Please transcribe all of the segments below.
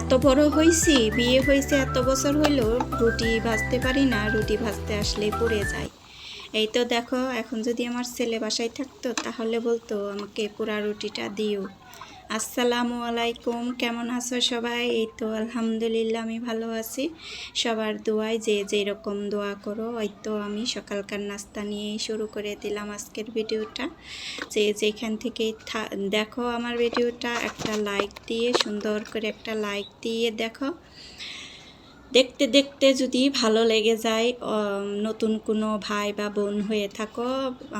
এত বড় হয়েছি বিয়ে হয়েছে এত বছর হইল, রুটি ভাজতে পারি না, রুটি ভাজতে আসলেই পড়ে যায় এই তো দেখো, এখন যদি আমার ছেলে বাসায় থাকতো, তাহলে বলতো আমাকে পুরা রুটিটা দিও। আসসালামু আলাইকুম, কেমন আছো সবাই? এই তো আলহামদুলিল্লাহ, আমি ভালো আছি। সবার দোয়ায় যে যেরকম দোয়া করো, ওই তো আমি সকালকার নাস্তা নিয়েই শুরু করে দিলাম আজকের ভিডিওটা। যে যেখান থেকে দেখো আমার ভিডিওটা, একটা লাইক দিয়ে, সুন্দর করে একটা লাইক দিয়ে দেখো। দেখতে দেখতে যদি ভালো লেগে যায় নতুন কোনো ভাই বা বোন হয়ে থাকো,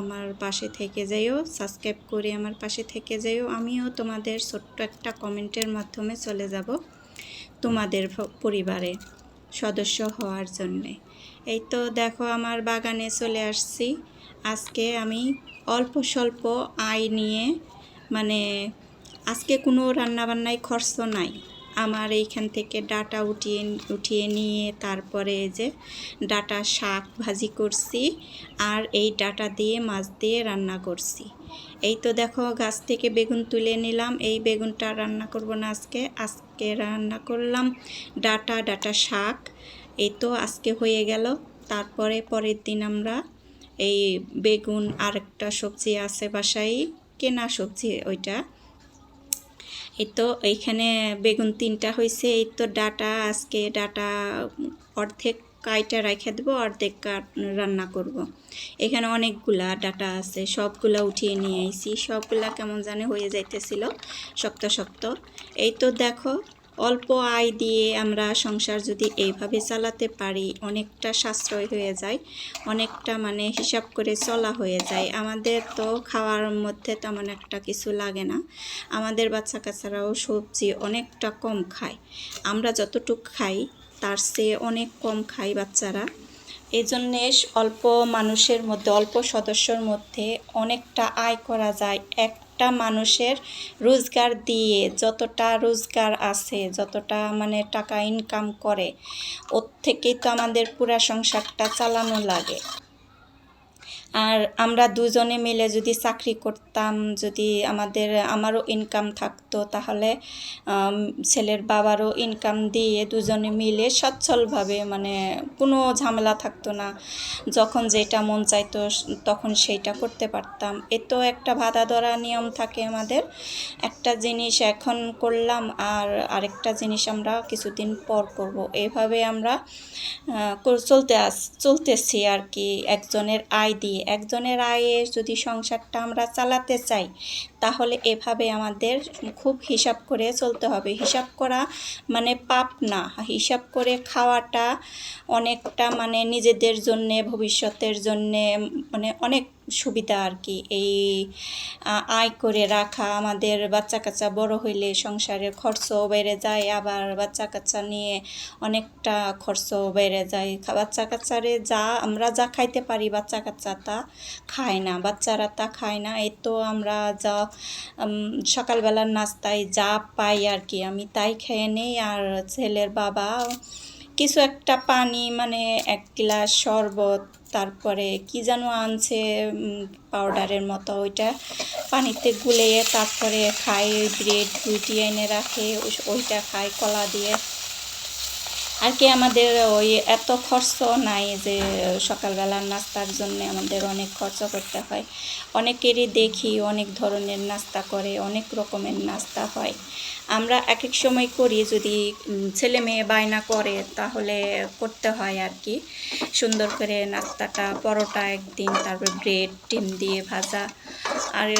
আমার পাশে থেকে যাইও সাবস্ক্রাইব করে আমার পাশে থেকে যাইও। আমিও তোমাদের ছোট্ট একটা কমেন্টের মাধ্যমে চলে যাব তোমাদের পরিবারে সদস্য হওয়ার জন্যে। এই তো দেখো আমার বাগানে চলে আসছি। আজকে আমি অল্প স্বল্প আয় নিয়ে মানে আজকে কোনো রান্নাবান্নায় খরচ নাই। আমার এইখান থেকে ডাটা উঠিয়ে উঠিয়ে নিয়ে তারপরে যে ডাটা শাক ভাজি করছি আর এই ডাটা দিয়ে মাছ দিয়ে রান্না করছি। এই তো দেখো গাছ থেকে বেগুন তুলে নিলাম। এই বেগুনটা রান্না করব না আজকে। আজকে রান্না করলাম ডাটা ডাটা শাক। এই তো আজকে হয়ে গেল। তারপরে পরের দিন আমরা এই বেগুন আরেকটা সবজি আছে বাসায়, কেনা সবজি ওইটা। এই তো এইখানে বেগুন তিনটা হয়েছে এই তো ডাটা, আজকে ডাটা অর্ধেক কাইটা রেখে দেবো, অর্ধেক রান্না করব। এখানে অনেকগুলা ডাটা আছে, সবগুলা উঠিয়ে নিয়ে আইছি সবগুলা কেমন জানে হয়ে যাইতেছিল শক্ত শক্ত এই তো দেখো অল্প আয় দিয়ে আমরা সংসার যদি এইভাবে চালাতে পারি, অনেকটা সাশ্রয় হয়ে যায়, অনেকটা মানে হিসাব করে চলা হয়ে যায়। আমাদের তো খাওয়ার মধ্যে তেমন একটা কিছু লাগে না। আমাদের বাচ্চা কাচ্চারাও সবজি অনেকটা কম খায়। আমরা যতটুক খাই, তার চেয়ে অনেক কম খাই বাচ্চারা। এই জন্যে অল্প মানুষের মধ্যে, অল্প সদস্যর মধ্যে অনেকটা আয় করা যায়। একটা মানুষের রোজগার দিয়ে যতটা রোজগার আছে, যতটা মানে টাকা ইনকাম করে, ওর থেকেই তো আমাদের পুরা সংসারটা চালানো লাগে। আর আমরা দুজনে মিলে যদি চাকরি করতাম, যদি আমাদের, আমারও ইনকাম থাকতো, তাহলে ছেলের বাবারও ইনকাম দিয়ে দুজনে মিলে সচ্ছলভাবে মানে কোনো ঝামেলা থাকতো না। যখন যেটা মন চাইতো তখন সেইটা করতে পারতাম। এ তো একটা বাধা ধরা নিয়ম থাকে আমাদের। একটা জিনিস এখন করলাম, আর আরেকটা জিনিস আমরা কিছুদিন পর করব। এভাবে আমরা চলতে আস, চলতেছি আর কি। একজনের আয় দিয়ে একজনের আয়ে যদি সংসারটা আমরা চালাতে চাই তাহলে এভাবে আমাদের খুব হিসাব করে চলতে হবে। হিসাব করা মানে পাপ না। হিসাব করে খাওয়াটা অনেকটা মানে নিজেদের জন্যে, ভবিষ্যতের জন্যে মানে অনেক সুবিধা আর কি। এই আয় করে রাখা, আমাদের বাচ্চা কাচ্চা বড় হইলে সংসারের খরচও বেড়ে যায়, আবার বাচ্চা কাচ্চা নিয়ে অনেকটা খরচও বেড়ে যায়। বাচ্চা কাচ্চারে যা, আমরা যা খাইতে পারি বাচ্চা কাচ্চা তা খায় না, বাচ্চারা তা খায় না। এই তো আমরা যা সকালবেলার নাস্তায় যা পাই আর কি। আমি তাই খেয়ে নেই আর ছেলের বাবা কিছু একটা পানি মানে এক গ্লাস শরবত, তারপরে কি যেন আনছে পাউডারের মতো ওইটা পানিতে গুলিয়ে তারপরে খাই ব্রেড রুটি এনে রাখে, ওইটা খাই, কলা দিয়ে। আর কি আমাদের ওই এত খরচ নাই যে সকালবেলার নাস্তার জন্য আমাদের অনেক খরচ করতে হয়। অনেকেরই দেখি অনেক ধরনের নাস্তা করে, অনেক রকমের নাস্তা হয়। আমরা এক এক সময় করি যদি ছেলে মেয়ে বায়না করে তাহলে করতে হয় আর কি। সুন্দর করে নাস্তাটা, পরোটা একদিন, তারপর ব্রেড, ডিম দিয়ে ভাজা আর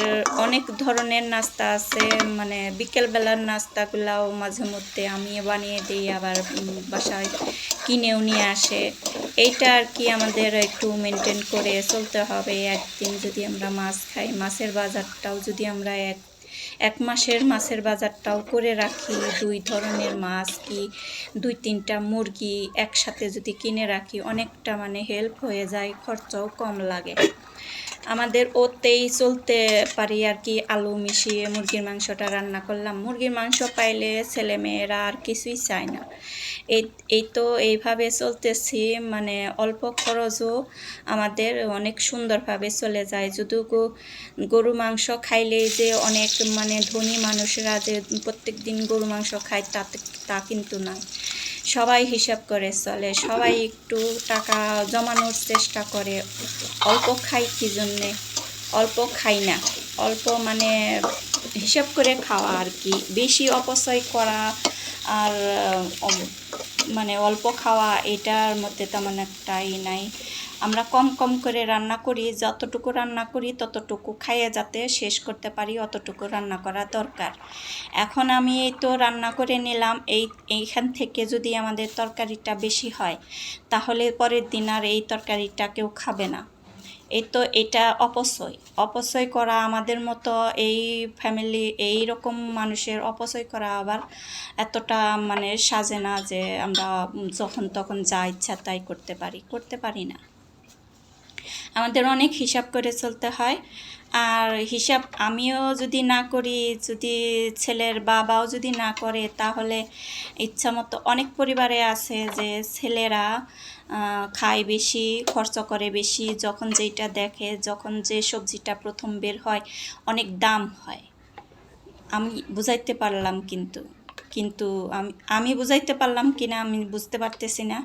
অনেক ধরনের নাস্তা আছে মানে বিকেলবেলার নাস্তাগুলাও মাঝে মধ্যে আমি বানিয়ে দিই, আবার বাসায় কিনেও নিয়ে আসে। এইটা আর কি আমাদের একটু মেনটেন করে চলতে হবে। একদিন যদি আমরা মাছ খাই, মাছের বাজারটাও যদি আমরা এক এক মাসের মাছের বাজারটাও করে রাখি, দুই ধরনের মাছ কি, দুই তিনটা মুরগি একসাথে যদি কিনে রাখি, অনেকটা মানে হেল্প হয়ে যায়, খরচাও কম লাগে। আমাদের ওতেই চলতে পারি আর কি, আলু মিশিয়ে মুরগির মাংসটা রান্না করলাম। মুরগির মাংস পাইলে ছেলে মেয়েরা আর কিছুই চায় না। এই এই তো এইভাবে চলতেছি মানে অল্প খরচও আমাদের অনেক সুন্দরভাবে চলে যায়। যদি গরু মাংস খাইলেই যে অনেক মানে ধনী মানুষেরা যে প্রত্যেক দিন গরু মাংস খায় তা তা কিন্তু না সবাই হিসাব করে চলে, সবাই একটু টাকা জমানোর চেষ্টা করে, অল্প খাই কি জন্যে? অল্প খাই না, অল্প মানে হিসাব করে খাওয়া আর কি, বেশি অপচয় করা আর মানে অল্প খাওয়া এটার মধ্যে তেমন একটা ই নাই। আমরা কম কম করে রান্না করি, যতটুকু রান্না করি ততটুকু খাইয়ে যাতে শেষ করতে পারি, অতটুকু রান্না করা দরকার। এখন আমি এই তো রান্না করে নিলাম, এই, এইখান থেকে যদি আমাদের তরকারিটা বেশি হয়, তাহলে পরের দিন আর এই তরকারিটা কেউ খাবে না। এই তো এটা অপচয়। অপচয় করা আমাদের মতো এই ফ্যামিলি এই রকম মানুষের অপচয় করা আবার এতটা মানে সাজে না যে আমরা যখন তখন যা ইচ্ছা তাই করতে পারি করতে পারি না। আমাদের অনেক হিসাব করে চলতে হয়। আর হিসাব আমিও যদি না করি, যদি ছেলের বাবাও যদি না করে, তাহলে ইচ্ছা মতো অনেক পরিবারে আছে যে ছেলেরা খায় বেশি, খরচ করে বেশি, যখন যেটা দেখে, যখন যে সবজিটা প্রথম বের হয়, অনেক দাম হয়। আমি বুঝাইতে পারলাম কিন্তু কিন্তু আমি আমি বুঝাইতে পারলাম কিনা আমি বুঝতে পারতেছি না।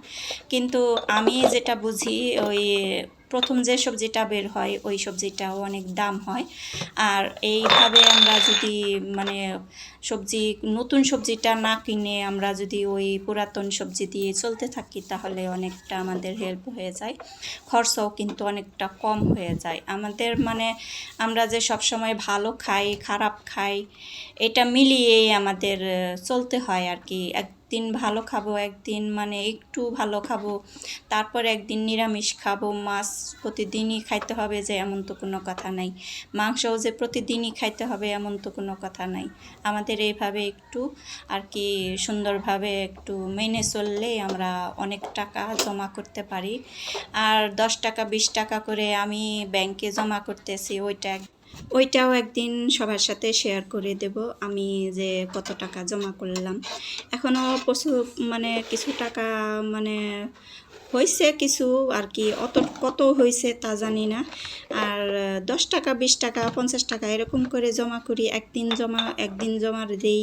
কিন্তু আমি যেটা বুঝি, ওই প্রথম যে সবজিটা বের হয়, ওই সবজিটাও অনেক দাম হয়। আর এইভাবে আমরা যদি মানে সবজি, নতুন সবজিটা না কিনে আমরা যদি ওই পুরাতন সবজি দিয়ে চলতে থাকি, তাহলে অনেকটা আমাদের হেল্প হয়ে যায়। খরচাও কিন্তু অনেকটা কম হয়ে যায়। আমাদের মানে আমরা যে সবসময় ভালো খাই, খারাপ খাই, এটা মিলিয়েই আমাদের চলতে হয় আর কি। একদিন ভালো খাব, একদিন মানে একটু ভালো খাব। তারপর একদিন নিরামিষ খাব। মাছ প্রতিদিনই খাইতে হবে যে এমন তো কোনো কথা নাই। মাংসও যে প্রতিদিনই খাইতে হবে এমন তো কোনো কথা নাই। আমাদের এইভাবে একটু আর কি সুন্দরভাবে একটু মেনে চললেই আমরা অনেক টাকা জমা করতে পারি। আর দশ টাকা, বিশ টাকা করে আমি ব্যাংকে জমা করতেছি, ওইটা ওইটাও একদিন সবার সাথে শেয়ার করে দেব। আমি যে কত টাকা জমা করলাম। এখনও প্রচুর মানে কিছু টাকা মানে হয়েছে কিছু আর কি অত কত হয়েছে তা জানি না। আর দশ টাকা, বিশ টাকা, পঞ্চাশ টাকা এরকম করে জমা করি, একদিন জমা একদিন জমা দেই,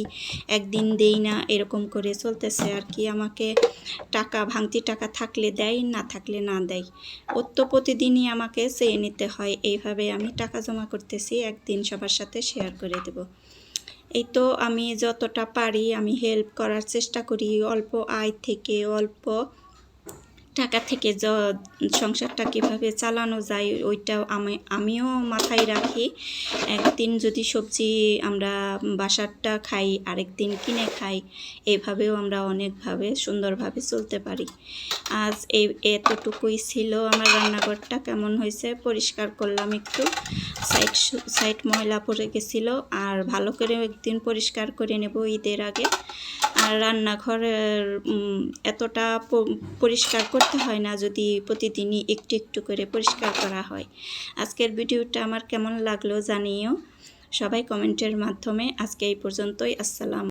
একদিন দেই না, এরকম করে চলতেছে আর কি আমাকে টাকা, ভাঙতি টাকা থাকলে দেয়, না থাকলে না দেয়। ওর তো প্রতিদিনই আমাকে চেয়ে নিতে হয়, এইভাবে আমি টাকা জমা করতেছি, একদিন সবার সাথে শেয়ার করে দেব। এই তো আমি যতটা পারি আমি হেল্প করার চেষ্টা করি, অল্প আয় থেকে অল্প টাকা থেকে য সংসারটা কীভাবে চালানো যায় ওইটাও আমি, আমিও মাথায় রাখি। একদিন যদি সবজি আমরা বাসারটা খাই, আরেকদিন কিনে খাই, এভাবেও আমরা অনেকভাবে সুন্দরভাবে চলতে পারি। আজ এই এতটুকুই ছিল আমার রান্নাঘরটা, কেমন হয়েছে পরিষ্কার করলাম একটু। সাইড সাইড ময়লা পড়ে গেছিল, আর ভালো করে একদিন পরিষ্কার করে নেব ঈদের আগে। আর রান্নাঘরের এতটা পরিষ্কার করতে হয় না যদি প্রতিদিনই একটু একটু করে পরিষ্কার করা হয়। আজকের ভিডিওটা আমার কেমন লাগল জানিও। সবাই কমেন্টের মাধ্যমে আজকে এই পর্যন্তই। আসসালাম